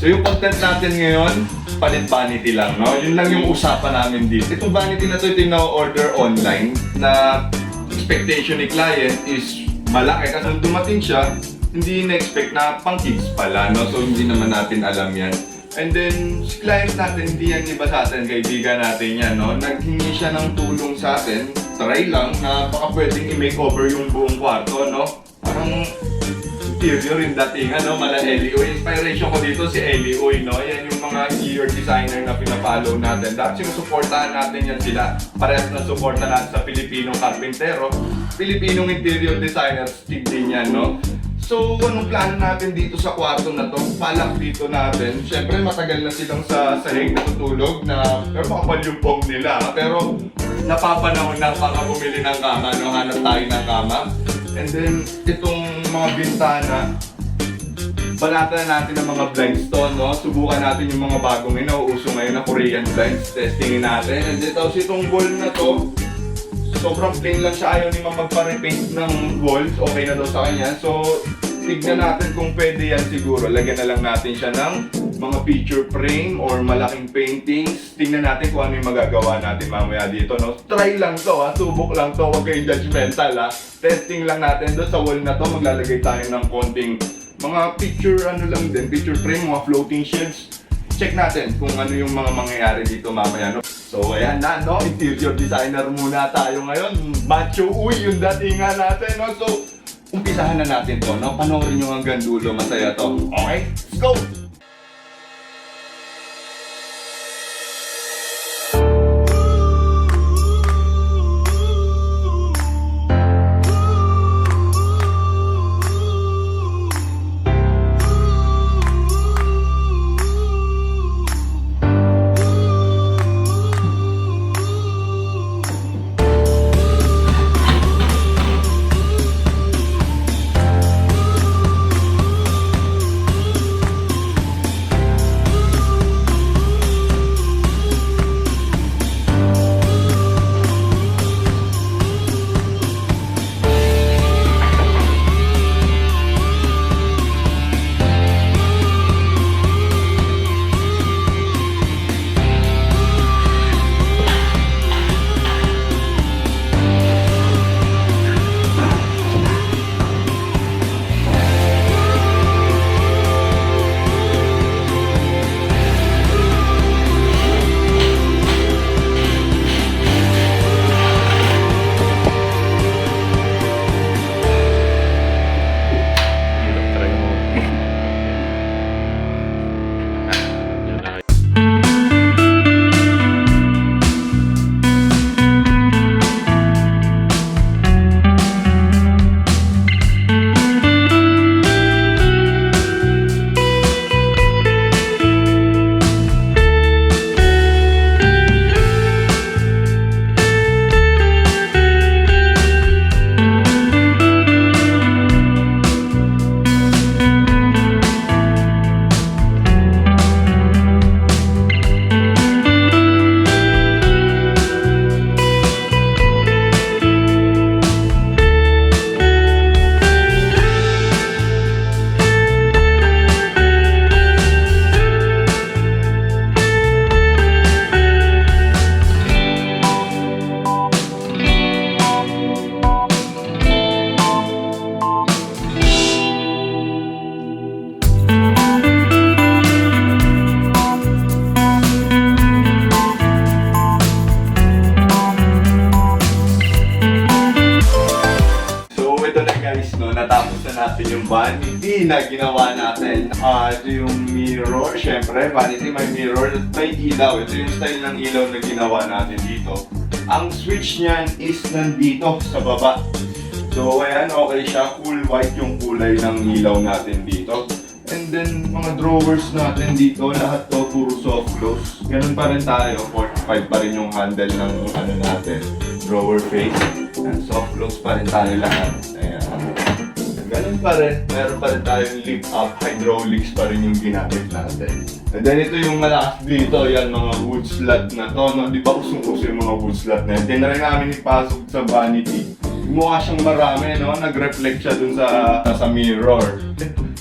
So yung content natin ngayon, palit vanity lang, no? Yun lang yung usapan namin dito. Itong vanity na to, ito yung na-order online na expectation ni client is malaki kasi nung dumating siya, hindi na-expect na pang kids pala, no? So hindi naman natin alam yan. And then, si client natin, hindi yan iba sa atin, kaibigan natin yan, no? Naghingi siya ng tulong sa atin, try lang na baka pwedeng i-makeover yung buong kwarto, no? Parang interior yung dating, ano, mala Ellie Uy. Inspiration ko dito si Ellie no? Yan yung mga interior designer na pinapollow natin. Dapat sinusuportahan natin yan sila. Parehas na suporta natin sa Pilipinong karpintero. Pilipinong interior designer, stick din yan, no? So, anong plano natin dito sa kwarto na to? Palak dito natin. Siyempre, matagal na silang sa sahig natutulog na pero makapal yung pong nila. Pero napapanahon na baka bumili ng kama, no? Hanap tayo ng kama. And then, itong mga bintana, banatan natin ng mga blinds to, no? Subukan natin yung mga bagong yun, nauuso ngayon na Korean blinds. Testingin natin. And then, tapos itong wall na to, sobrang plain lang siya. Ayaw ni magpa-repaint ng walls. Okay na daw sa kanya. So, tignan natin kung pwede yan siguro. Lagyan na lang natin siya ng mga picture frame or malaking paintings. Tingnan natin kung ano yung magagawa natin mamaya dito, no? Try lang to, ha? Subok lang to. Huwag kayong judgmental, ha? Testing lang natin. Doon sa wall na to, maglalagay tayo ng konting mga picture, ano lang din, picture frame, mga floating shields check natin kung ano yung mga mangyayari dito mamaya, no? So, ayan na, no? Interior designer muna tayo ngayon. Macho uy yung datingan natin, no? So, umpisahan na natin to, no? Panoorin nyo hanggang dulo, masaya to. Okay? Let's go! Guys, no, natapos na natin yung vanity na ginawa natin. Ah, ito yung mirror, syempre, vanity may mirror, at may ilaw. Ito yung style ng ilaw na ginawa natin dito. Ang switch niyan is nandito sa baba. So ayan, okay siya. Cool white yung kulay ng ilaw natin dito. And then, mga drawers natin dito, lahat to puro soft close. Ganun pa rin tayo, 45 pa rin yung handle ng ano natin, drawer face. And soft close pa rin tayo lahat. Ganun pa rin, meron pa rin tayong lift up, hydraulics pa rin yung ginamit natin. And then ito yung malakas dito, yan mga wood slat na to. No? Di ba usong-uso yung mga wood slat na yan? Tinry namin ipasok sa vanity. Mukha siyang marami, no? Nag-reflect siya dun sa, sa mirror.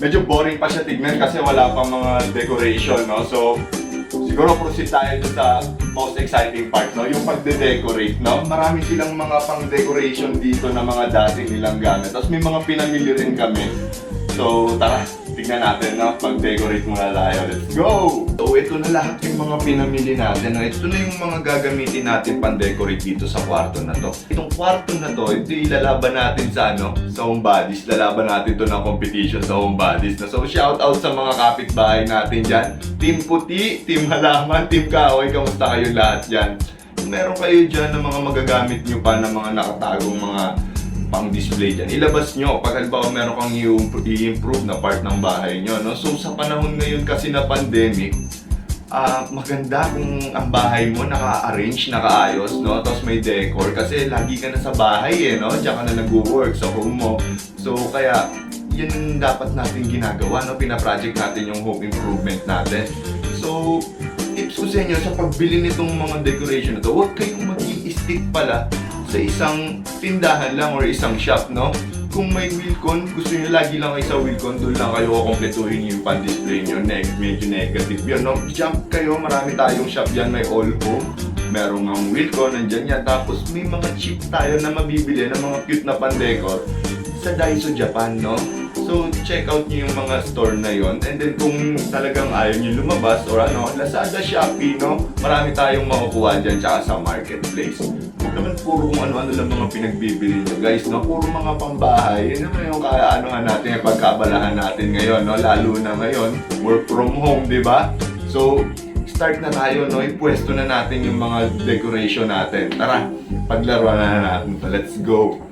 medyo boring pa siya tignan kasi wala pang mga decoration, no? So, siguro proceed tayo dun sa most exciting part, no? Yung pagde-decorate, no? Marami silang mga pang-decoration dito na mga dating nilang gamit. Tapos may mga pinamili rin kami. So, tara, tignan natin, no? Pag-decorate muna tayo. Let's go! So, ito na lahat yung mga pinamili natin? Ito na yung mga gagamitin natin pang-decorate dito sa kwarto na to. Itong kwarto na to, ito ilalaban natin sa, ano, sa home bodies. Lalaban natin to ng competition sa home bodies. No? So, shout out sa mga kapitbahay natin dyan. Team Puti, Team Halaman, Team Kahoy, kamusta kayo lahat dyan? Meron kayo dyan ng mga magagamit nyo pa ng mga nakatagong mga pang display dyan. Ilabas nyo pag halimbawa meron kang i-improve na part ng bahay nyo. No? So sa panahon ngayon kasi na pandemic, ah maganda kung ang bahay mo naka-arrange, nakaayos, no? Tapos may decor kasi lagi ka na sa bahay eh, no? Diyan ka na nag-work sa home mo. So kaya yun dapat natin ginagawa, no? Pina-project natin yung home improvement natin. So, tips ko sa inyo sa pagbili nitong mga decoration na to, huwag kayong mag stick pala sa isang tindahan lang or isang shop, no? Kung may Wilcon, gusto niyo lagi lang kayo sa Wilcon, doon lang kayo kukumpletuhin yung pan-display niyo. Neg medyo negative yun, no? Jump kayo, marami tayong shop dyan, may all home. Merong ang Wilcon, nandyan yan. Tapos may mga cheap tayo na mabibili ng mga cute na pan-decor sa Daiso Japan, no? So, check out nyo yung mga store na yon And then, kung talagang ayaw nyo lumabas or ano, Lazada, Shopee, no? Marami tayong makukuha dyan tsaka sa marketplace. Huwag naman puro ano-ano lang mga pinagbibili nyo, guys, no? Puro mga pambahay. Yun naman yung kaya ano nga natin, yung pagkabalahan natin ngayon, no? Lalo na ngayon, work from home, di ba? So, start na tayo, no? Ipwesto na natin yung mga decoration natin. Tara, paglaruan na natin to. Let's go!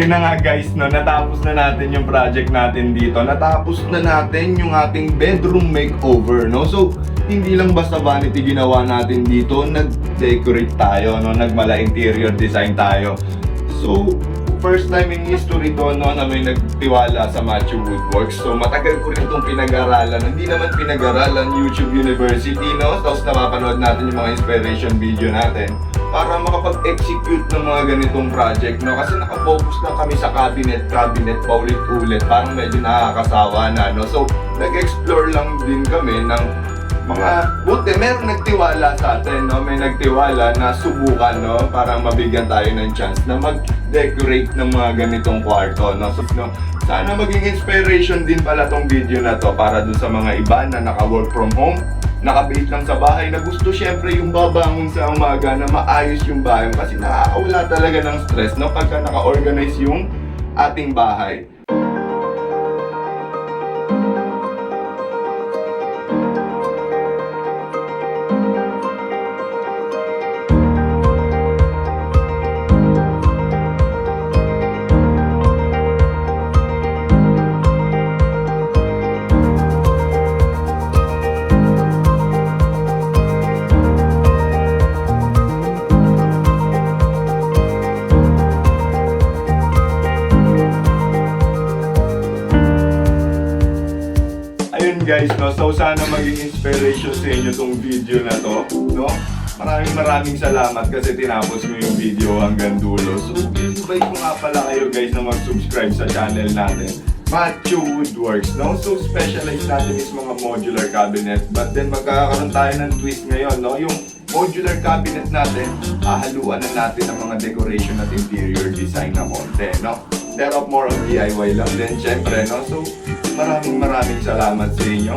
Ayun na nga guys, no, natapos na natin yung project natin dito. Natapos na natin yung ating bedroom makeover, no? So, hindi lang basta vanity ginawa natin dito, nag-decorate tayo, no? Nagmala interior design tayo. So, first time in history to, no, na may nagtiwala sa Matthew Woodworks. So, matagal ko rin itong pinag-aralan. Hindi naman pinag-aralan, YouTube University, no? Tapos napapanood natin yung mga inspiration video natin para makapag-execute ng mga ganitong project, no? Kasi nakafocus na kami sa cabinet, cabinet, paulit-ulit. Parang medyo nakakasawa na, no? So, nag-explore lang din kami ng mga buti, meron nagtiwala sa atin, no? May nagtiwala na subukan, no? Para mabigyan tayo ng chance na mag-decorate ng mga ganitong kwarto, no? So, no? Sana maging inspiration din pala tong video na to para dun sa mga iba na naka-work from home, nakabait lang sa bahay na gusto syempre yung babangon sa umaga na maayos yung bahay kasi nakakawala talaga ng stress, no? Pagka naka-organize yung ating bahay. Sana maging inspiration sa inyo tong video na to, no? Maraming maraming salamat kasi tinapos mo yung video hanggang dulo. So, invite ko nga pala kayo guys na mag-subscribe sa channel natin. Matthew Woodworks, no? So, specialize natin is mga modular cabinet. But then, magkakaroon tayo ng twist ngayon, no? Yung modular cabinet natin, hahaluan na natin ang mga decoration at interior design na konti, no? Thereof more on DIY lang din, syempre, no? So, maraming maraming salamat sa inyo.